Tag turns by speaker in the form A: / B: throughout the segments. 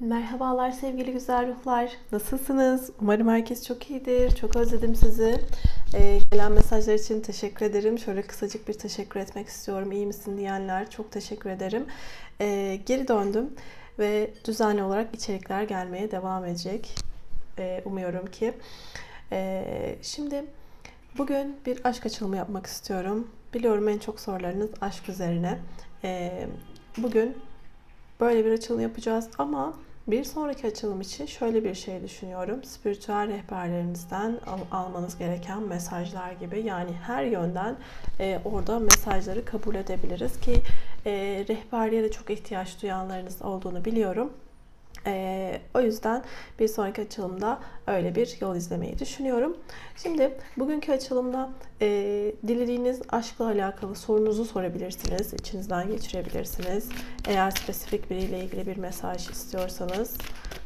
A: Merhabalar sevgili güzel ruhlar. Nasılsınız? Umarım herkes çok iyidir. Çok özledim sizi. Ee, gelen mesajlar için teşekkür ederim. Şöyle kısacık bir teşekkür etmek istiyorum. İyi misin diyenler çok teşekkür ederim. Ee, geri döndüm ve düzenli olarak içerikler gelmeye devam edecek. Ee, umuyorum ki. Ee, şimdi bugün bir aşk açılımı yapmak istiyorum. Biliyorum en çok sorularınız aşk üzerine. Ee, bugün böyle bir açılım yapacağız ama bir sonraki açılım için şöyle bir şey düşünüyorum. Spiritüel rehberlerinizden al- almanız gereken mesajlar gibi. Yani her yönden e, orada mesajları kabul edebiliriz ki e, rehberliğe de çok ihtiyaç duyanlarınız olduğunu biliyorum. E, o yüzden bir sonraki açılımda öyle bir yol izlemeyi düşünüyorum. Şimdi bugünkü açılımda e, dilediğiniz aşkla alakalı sorunuzu sorabilirsiniz, içinizden geçirebilirsiniz. Eğer spesifik biriyle ilgili bir mesaj istiyorsanız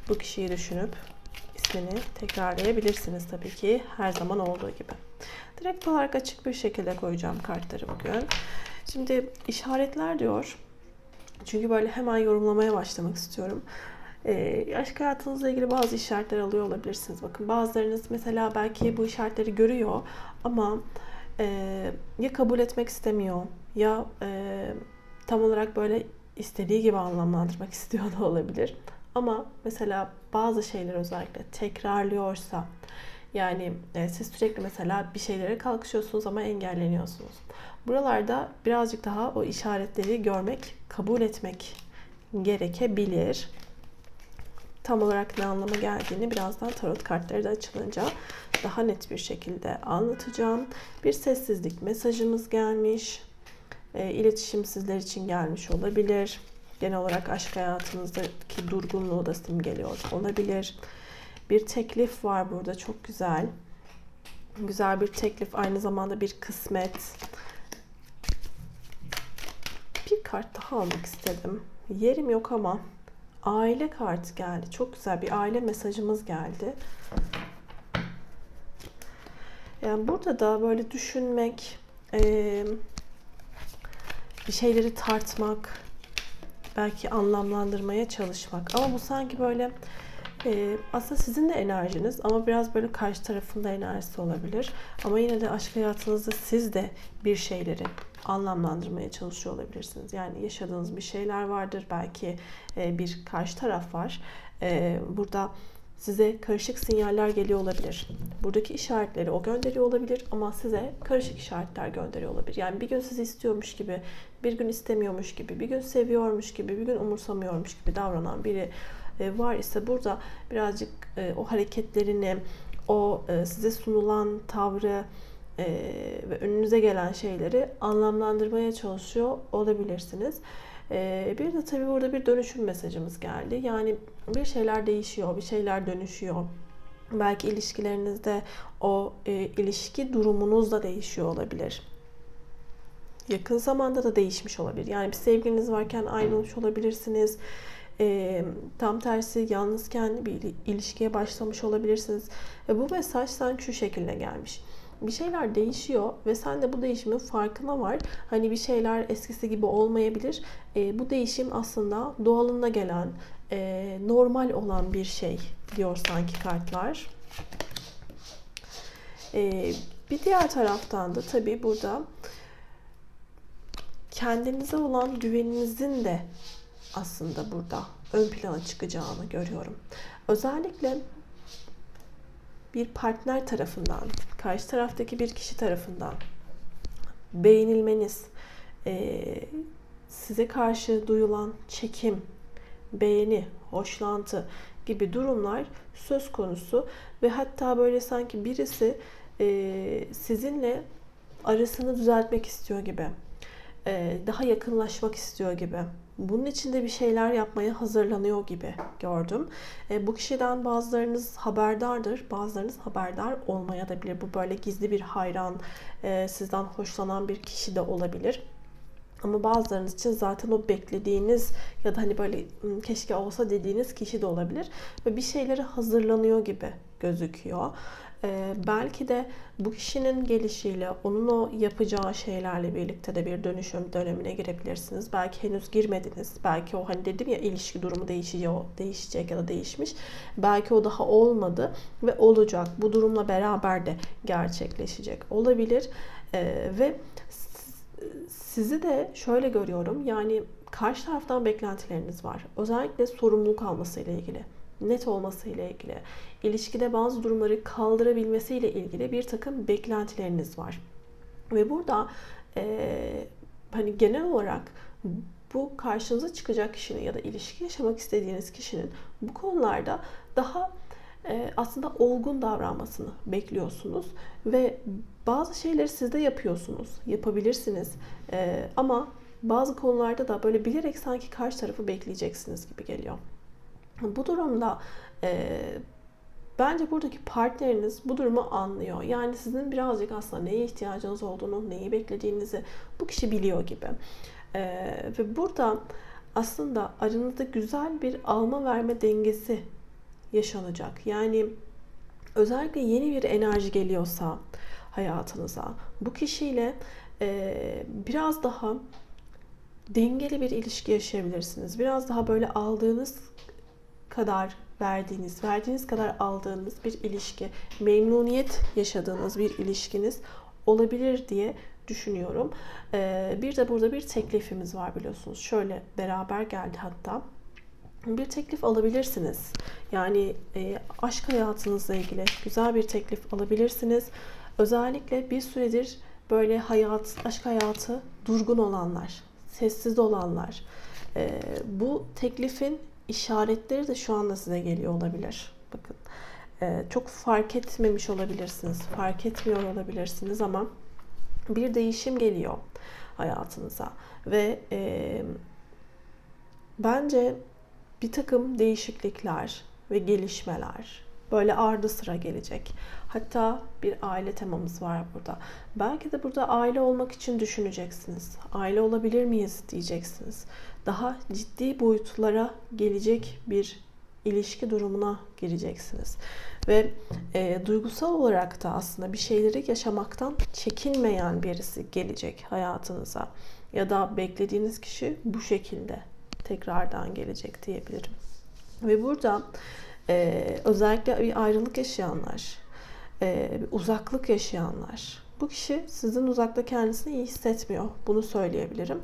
A: bu kişiyi düşünüp ismini tekrarlayabilirsiniz tabii ki her zaman olduğu gibi. Direkt olarak açık bir şekilde koyacağım kartları bugün. Şimdi işaretler diyor. Çünkü böyle hemen yorumlamaya başlamak istiyorum. E, aşk hayatınızla ilgili bazı işaretler alıyor olabilirsiniz. Bakın bazılarınız mesela belki bu işaretleri görüyor ama e, ya kabul etmek istemiyor ya e, tam olarak böyle istediği gibi anlamlandırmak istiyor da olabilir. Ama mesela bazı şeyler özellikle tekrarlıyorsa yani e, siz sürekli mesela bir şeylere kalkışıyorsunuz ama engelleniyorsunuz. Buralarda birazcık daha o işaretleri görmek, kabul etmek gerekebilir tam olarak ne anlama geldiğini birazdan tarot kartları da açılınca daha net bir şekilde anlatacağım. Bir sessizlik mesajımız gelmiş. E, iletişim sizler için gelmiş olabilir. Genel olarak aşk hayatınızdaki durgunluğu da simgeliyor olabilir. Bir teklif var burada çok güzel. Güzel bir teklif aynı zamanda bir kısmet. Bir kart daha almak istedim. Yerim yok ama aile kartı geldi. Çok güzel bir aile mesajımız geldi. Yani burada da böyle düşünmek, bir şeyleri tartmak, belki anlamlandırmaya çalışmak. Ama bu sanki böyle aslında sizin de enerjiniz ama biraz böyle karşı tarafında enerjisi olabilir. Ama yine de aşk hayatınızda siz de bir şeyleri anlamlandırmaya çalışıyor olabilirsiniz. Yani yaşadığınız bir şeyler vardır. Belki e, bir karşı taraf var. E, burada size karışık sinyaller geliyor olabilir. Buradaki işaretleri o gönderiyor olabilir ama size karışık işaretler gönderiyor olabilir. Yani bir gün sizi istiyormuş gibi, bir gün istemiyormuş gibi, bir gün seviyormuş gibi, bir gün umursamıyormuş gibi davranan biri e, var ise burada birazcık o hareketlerini, o size sunulan tavrı, e, ve önünüze gelen şeyleri anlamlandırmaya çalışıyor olabilirsiniz. E, bir de tabii burada bir dönüşüm mesajımız geldi. Yani bir şeyler değişiyor, bir şeyler dönüşüyor. Belki ilişkilerinizde o e, ilişki durumunuz da değişiyor olabilir. Yakın zamanda da değişmiş olabilir. Yani bir sevgiliniz varken ayrılmış olabilirsiniz. E, tam tersi yalnızken bir ilişkiye başlamış olabilirsiniz. E, bu mesaj sanki şu şekilde gelmiş bir şeyler değişiyor ve sen de bu değişimin farkına var. Hani bir şeyler eskisi gibi olmayabilir. E, bu değişim aslında doğalında gelen, e, normal olan bir şey diyor sanki kartlar. E, bir diğer taraftan da tabii burada kendinize olan güveninizin de aslında burada ön plana çıkacağını görüyorum. Özellikle bir partner tarafından, karşı taraftaki bir kişi tarafından beğenilmeniz, size karşı duyulan çekim, beğeni, hoşlantı gibi durumlar söz konusu ve hatta böyle sanki birisi sizinle arasını düzeltmek istiyor gibi, daha yakınlaşmak istiyor gibi bunun için de bir şeyler yapmaya hazırlanıyor gibi gördüm. E, bu kişiden bazılarınız haberdardır, bazılarınız haberdar olmaya da bilir. Bu böyle gizli bir hayran, e, sizden hoşlanan bir kişi de olabilir. Ama bazılarınız için zaten o beklediğiniz ya da hani böyle keşke olsa dediğiniz kişi de olabilir. Ve bir şeylere hazırlanıyor gibi gözüküyor. Ee, belki de bu kişinin gelişiyle, onun o yapacağı şeylerle birlikte de bir dönüşüm dönemine girebilirsiniz. Belki henüz girmediniz. Belki o hani dedim ya ilişki durumu değişiyor, değişecek ya da değişmiş. Belki o daha olmadı ve olacak. Bu durumla beraber de gerçekleşecek olabilir. Ee, ve sizi de şöyle görüyorum. Yani karşı taraftan beklentileriniz var. Özellikle sorumluluk almasıyla ilgili net olmasıyla ilgili, ilişkide bazı durumları kaldırabilmesiyle ilgili bir takım beklentileriniz var. Ve burada e, hani genel olarak bu karşınıza çıkacak kişinin ya da ilişki yaşamak istediğiniz kişinin bu konularda daha e, aslında olgun davranmasını bekliyorsunuz ve bazı şeyleri siz de yapıyorsunuz, yapabilirsiniz e, ama bazı konularda da böyle bilerek sanki karşı tarafı bekleyeceksiniz gibi geliyor. Bu durumda e, bence buradaki partneriniz bu durumu anlıyor. Yani sizin birazcık aslında neye ihtiyacınız olduğunu, neyi beklediğinizi bu kişi biliyor gibi. E, ve burada aslında aranızda güzel bir alma verme dengesi yaşanacak. Yani özellikle yeni bir enerji geliyorsa hayatınıza bu kişiyle e, biraz daha dengeli bir ilişki yaşayabilirsiniz. Biraz daha böyle aldığınız kadar verdiğiniz, verdiğiniz kadar aldığınız bir ilişki, memnuniyet yaşadığınız bir ilişkiniz olabilir diye düşünüyorum. Ee, bir de burada bir teklifimiz var biliyorsunuz. Şöyle beraber geldi hatta. Bir teklif alabilirsiniz. Yani e, aşk hayatınızla ilgili güzel bir teklif alabilirsiniz. Özellikle bir süredir böyle hayat, aşk hayatı durgun olanlar, sessiz olanlar, e, bu teklifin işaretleri de şu anda size geliyor olabilir. Bakın e, çok fark etmemiş olabilirsiniz, fark etmiyor olabilirsiniz ama bir değişim geliyor hayatınıza ve e, bence bir takım değişiklikler ve gelişmeler böyle ardı sıra gelecek. Hatta bir aile temamız var burada. Belki de burada aile olmak için düşüneceksiniz. Aile olabilir miyiz diyeceksiniz. Daha ciddi boyutlara gelecek bir ilişki durumuna gireceksiniz. Ve e, duygusal olarak da aslında bir şeyleri yaşamaktan çekinmeyen birisi gelecek hayatınıza. Ya da beklediğiniz kişi bu şekilde tekrardan gelecek diyebilirim. Ve burada e, özellikle bir ayrılık yaşayanlar, e, bir uzaklık yaşayanlar, bu kişi sizin uzakta kendisini iyi hissetmiyor. Bunu söyleyebilirim.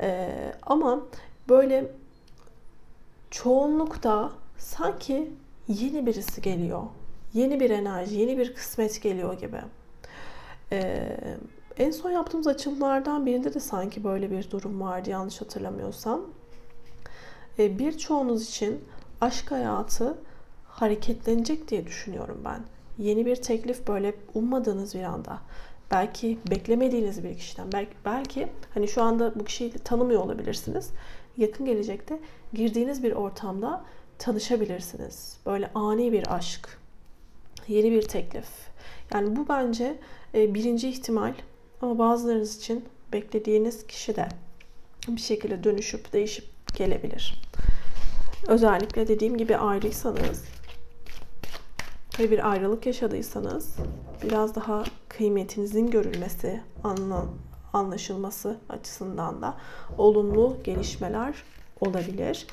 A: E, ama böyle çoğunlukta sanki yeni birisi geliyor. Yeni bir enerji, yeni bir kısmet geliyor gibi. Ee, en son yaptığımız açılımlardan birinde de sanki böyle bir durum vardı yanlış hatırlamıyorsam. Ee, birçoğunuz için aşk hayatı hareketlenecek diye düşünüyorum ben. Yeni bir teklif böyle ummadığınız bir anda. Belki beklemediğiniz bir kişiden. Belki, belki hani şu anda bu kişiyi tanımıyor olabilirsiniz. Yakın gelecekte girdiğiniz bir ortamda tanışabilirsiniz. Böyle ani bir aşk. Yeni bir teklif. Yani bu bence e, birinci ihtimal. Ama bazılarınız için beklediğiniz kişi de bir şekilde dönüşüp değişip gelebilir. Özellikle dediğim gibi ayrıysanız ve bir ayrılık yaşadıysanız biraz daha kıymetinizin görülmesi, anla, anlaşılması açısından da olumlu gelişmeler olabilir.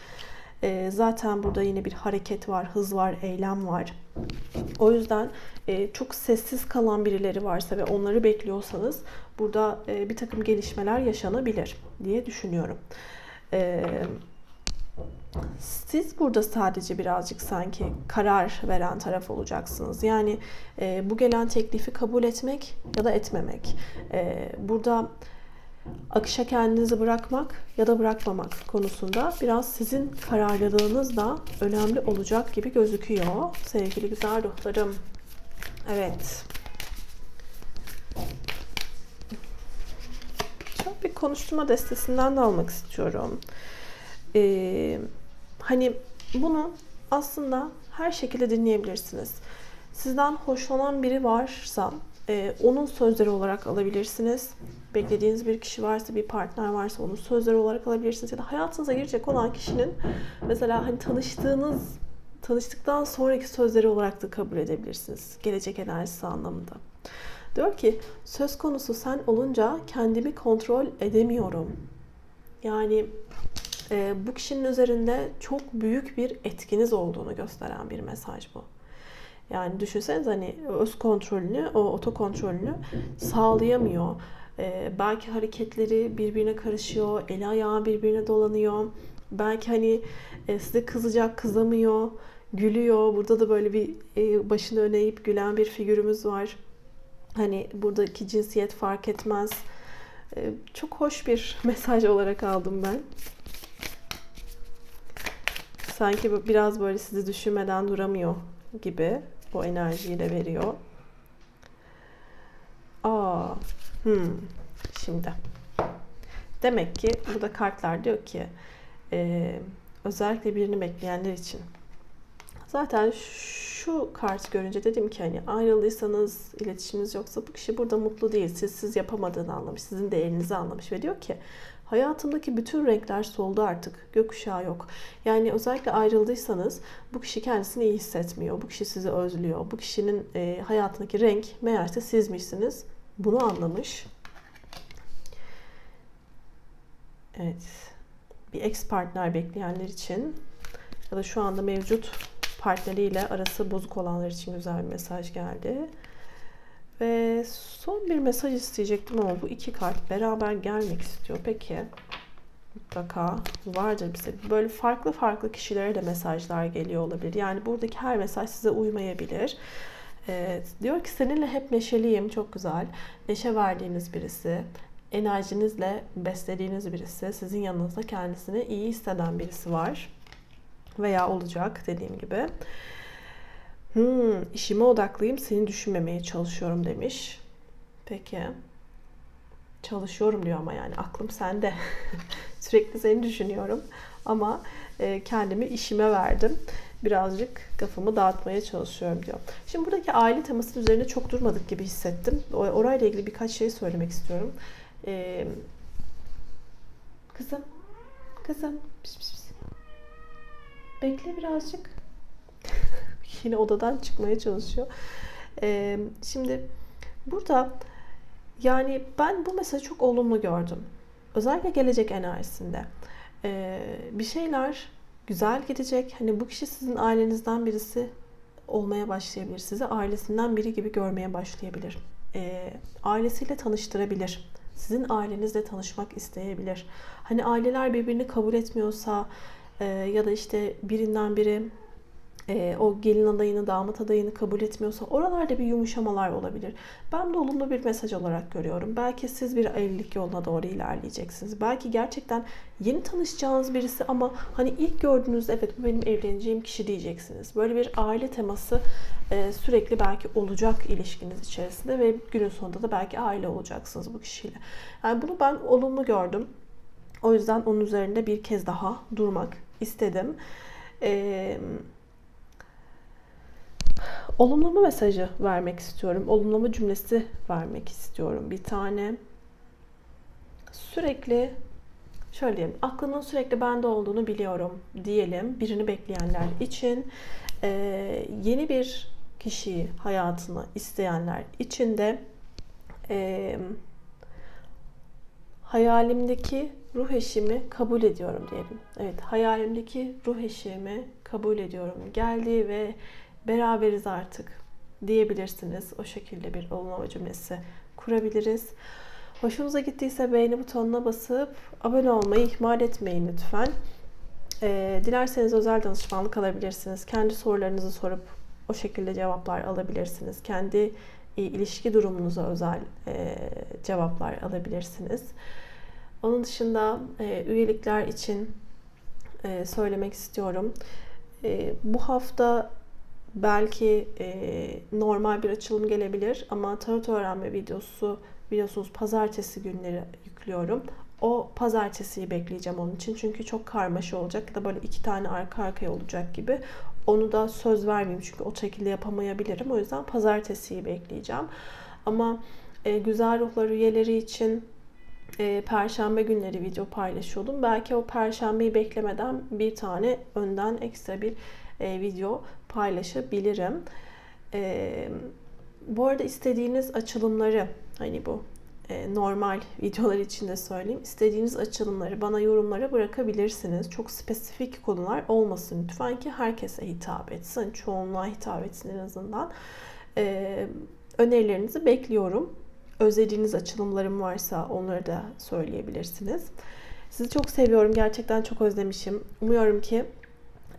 A: E, zaten burada yine bir hareket var, hız var, eylem var. O yüzden e, çok sessiz kalan birileri varsa ve onları bekliyorsanız burada e, bir takım gelişmeler yaşanabilir diye düşünüyorum. Evet siz burada sadece birazcık sanki karar veren taraf olacaksınız. Yani e, bu gelen teklifi kabul etmek ya da etmemek. E, burada akışa kendinizi bırakmak ya da bırakmamak konusunda biraz sizin kararlılığınız da önemli olacak gibi gözüküyor. Sevgili güzel ruhlarım. Evet. Çok bir konuşturma destesinden de almak istiyorum. Ee, Hani bunu aslında her şekilde dinleyebilirsiniz. Sizden hoşlanan biri varsa e, onun sözleri olarak alabilirsiniz. Beklediğiniz bir kişi varsa, bir partner varsa onun sözleri olarak alabilirsiniz. Ya da hayatınıza girecek olan kişinin mesela hani tanıştığınız tanıştıktan sonraki sözleri olarak da kabul edebilirsiniz. Gelecek enerjisi anlamında. Diyor ki söz konusu sen olunca kendimi kontrol edemiyorum. Yani e, bu kişinin üzerinde çok büyük bir etkiniz olduğunu gösteren bir mesaj bu. Yani düşünseniz hani öz kontrolünü, o oto kontrolünü sağlayamıyor. Ee, belki hareketleri birbirine karışıyor, eli ayağı birbirine dolanıyor. Belki hani e, size kızacak, kızamıyor, gülüyor. Burada da böyle bir e, başını öne eğip gülen bir figürümüz var. Hani buradaki cinsiyet fark etmez. E, çok hoş bir mesaj olarak aldım ben. Sanki biraz böyle sizi düşünmeden duramıyor gibi bu enerjiyi de veriyor. Aa, hmm, şimdi. Demek ki burada kartlar diyor ki e, özellikle birini bekleyenler için. Zaten şu kart görünce dedim ki hani ayrıldıysanız iletişiminiz yoksa bu kişi burada mutlu değil. Siz siz yapamadığını anlamış. Sizin değerinizi anlamış ve diyor ki Hayatımdaki bütün renkler soldu artık. Gökkuşağı yok. Yani özellikle ayrıldıysanız bu kişi kendisini iyi hissetmiyor. Bu kişi sizi özlüyor. Bu kişinin e, hayatındaki renk meğerse sizmişsiniz. Bunu anlamış. Evet. Bir ex partner bekleyenler için ya da şu anda mevcut partneriyle arası bozuk olanlar için güzel bir mesaj geldi. Ve son bir mesaj isteyecektim ama bu iki kart beraber gelmek istiyor. Peki mutlaka vardır bize. Böyle farklı farklı kişilere de mesajlar geliyor olabilir. Yani buradaki her mesaj size uymayabilir. Ee, diyor ki seninle hep neşeliyim. Çok güzel. Neşe verdiğiniz birisi. Enerjinizle beslediğiniz birisi. Sizin yanınızda kendisini iyi hisseden birisi var. Veya olacak dediğim gibi. Hmm, işime odaklıyım, seni düşünmemeye çalışıyorum demiş. Peki. Çalışıyorum diyor ama yani aklım sende. Sürekli seni düşünüyorum. Ama e, kendimi işime verdim. Birazcık kafamı dağıtmaya çalışıyorum diyor. Şimdi buradaki aile temasının üzerine çok durmadık gibi hissettim. Orayla ilgili birkaç şey söylemek istiyorum. Ee, kızım, kızım, pis pis. Bekle birazcık. Yine odadan çıkmaya çalışıyor. Ee, şimdi burada yani ben bu mesajı çok olumlu gördüm. Özellikle gelecek enerjisinde. Ee, bir şeyler güzel gidecek. Hani bu kişi sizin ailenizden birisi olmaya başlayabilir. Sizi ailesinden biri gibi görmeye başlayabilir. Ee, ailesiyle tanıştırabilir. Sizin ailenizle tanışmak isteyebilir. Hani aileler birbirini kabul etmiyorsa e, ya da işte birinden biri e, o gelin adayını, damat adayını kabul etmiyorsa oralarda bir yumuşamalar olabilir. Ben de olumlu bir mesaj olarak görüyorum. Belki siz bir evlilik yoluna doğru ilerleyeceksiniz. Belki gerçekten yeni tanışacağınız birisi ama hani ilk gördüğünüzde evet bu benim evleneceğim kişi diyeceksiniz. Böyle bir aile teması e, sürekli belki olacak ilişkiniz içerisinde ve günün sonunda da belki aile olacaksınız bu kişiyle. Yani bunu ben olumlu gördüm. O yüzden onun üzerinde bir kez daha durmak istedim. Eee olumlama mesajı vermek istiyorum. Olumlama cümlesi vermek istiyorum. Bir tane sürekli şöyle diyelim. Aklının sürekli bende olduğunu biliyorum diyelim. Birini bekleyenler için e, yeni bir kişiyi hayatına isteyenler için de e, hayalimdeki ruh eşimi kabul ediyorum diyelim. Evet, hayalimdeki ruh eşimi kabul ediyorum. Geldi ve beraberiz artık diyebilirsiniz. O şekilde bir olumlama cümlesi kurabiliriz. Hoşunuza gittiyse beğeni butonuna basıp abone olmayı ihmal etmeyin lütfen. Ee, dilerseniz özel danışmanlık alabilirsiniz. Kendi sorularınızı sorup o şekilde cevaplar alabilirsiniz. Kendi e, ilişki durumunuza özel e, cevaplar alabilirsiniz. Onun dışında e, üyelikler için e, söylemek istiyorum. E, bu hafta belki e, normal bir açılım gelebilir ama tarot öğrenme videosu biliyorsunuz pazartesi günleri yüklüyorum. O pazartesiyi bekleyeceğim onun için. Çünkü çok karmaşa olacak ya da böyle iki tane arka arkaya olacak gibi. Onu da söz vermeyeyim çünkü o şekilde yapamayabilirim. O yüzden pazartesiyi bekleyeceğim. Ama e, Güzel Ruhlar üyeleri için e, perşembe günleri video paylaşıyordum. Belki o perşembeyi beklemeden bir tane önden ekstra bir e, video paylaşabilirim. E, bu arada istediğiniz açılımları hani bu e, normal videolar için de söyleyeyim. İstediğiniz açılımları bana yorumlara bırakabilirsiniz. Çok spesifik konular olmasın lütfen ki herkese hitap etsin. Çoğunluğa hitap etsin en azından. E, önerilerinizi bekliyorum. Özlediğiniz açılımlarım varsa onları da söyleyebilirsiniz. Sizi çok seviyorum. Gerçekten çok özlemişim. Umuyorum ki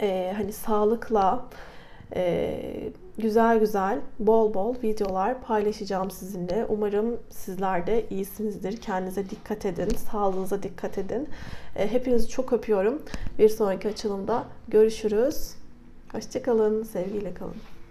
A: e, hani sağlıkla e, güzel güzel bol bol videolar paylaşacağım sizinle. Umarım sizler de iyisinizdir. Kendinize dikkat edin. Sağlığınıza dikkat edin. E, hepinizi çok öpüyorum. Bir sonraki açılımda görüşürüz. Hoşçakalın. Sevgiyle kalın.